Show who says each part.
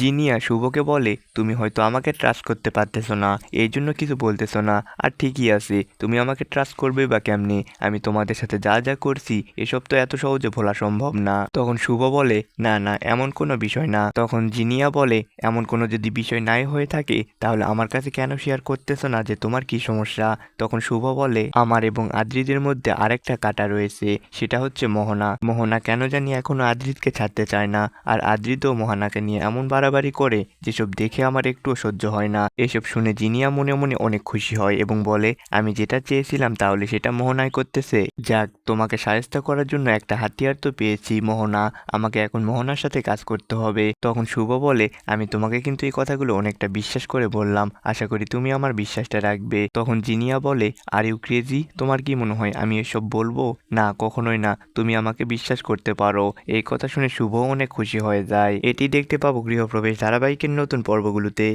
Speaker 1: জিনিয়া শুভকে বলে, তুমি হয়তো আমাকে ট্রাস্ট করতে পারতেছো না, এই জন্য কিছু বলতেছো না। আর ঠিকই আছে, তুমি আমাকে ট্রাস্ট করবে বা কেমনি? আমি তোমাদের সাথে যা যা করছি, এসব তো এত সহজে ভোলা সম্ভব না। তখন শুভ বলে, না না, এমন কোনো বিষয় না। তখন জিনিয়া বলে, এমন কোনো যদি বিষয় নাই হয়ে থাকে, তাহলে আমার কাছে কেন শেয়ার করতেছো না যে তোমার কি সমস্যা? তখন শুভ বলে, আমার এবং আদ্রিদের মধ্যে আরেকটা কাটা রয়েছে, সেটা হচ্ছে মোহনা। মোহনা কেন জানি এখনও আদ্রিদকে ছাড়তে চায় না, আর আদ্রিদও মোহনাকে নিয়ে এমন বাড়াবাড়ি করে, যেসব দেখে আমার একটুও সহ্য হয় না। এসব শুনে জিনিয়া মনে মনে অনেক খুশি হয় এবং বলে, আমি যেটা চেয়েছিলাম তাহলে সেটা মোহনায় করতেছে। যাক, তোমাকে সাহায্য করার জন্য একটা হাতিয়ার তো পেয়েছি, মোহনা। আমাকে এখন মোহনার সাথে কাজ করতে হবে। তখন শুভ বলে, আমি তোমাকে কিন্তু এই কথাগুলো অনেকটা বিশ্বাস করে বললাম। আশা করি তুমি আমার বিশ্বাসটা রাখবে। তখন জিনিয়া বলে, আর ইউ ক্রেজি তোমার কি মনে হয় আমি এসব বলব? না, কখনোই না। তুমি আমাকে বিশ্বাস করতে পারো। এই কথা শুনে শুভ অনেক খুশি হয়ে যায়। এটি দেখতে পাবো গৃহপ্রবেশ ধারাবাহিকের নতুন পর্বগুলোতে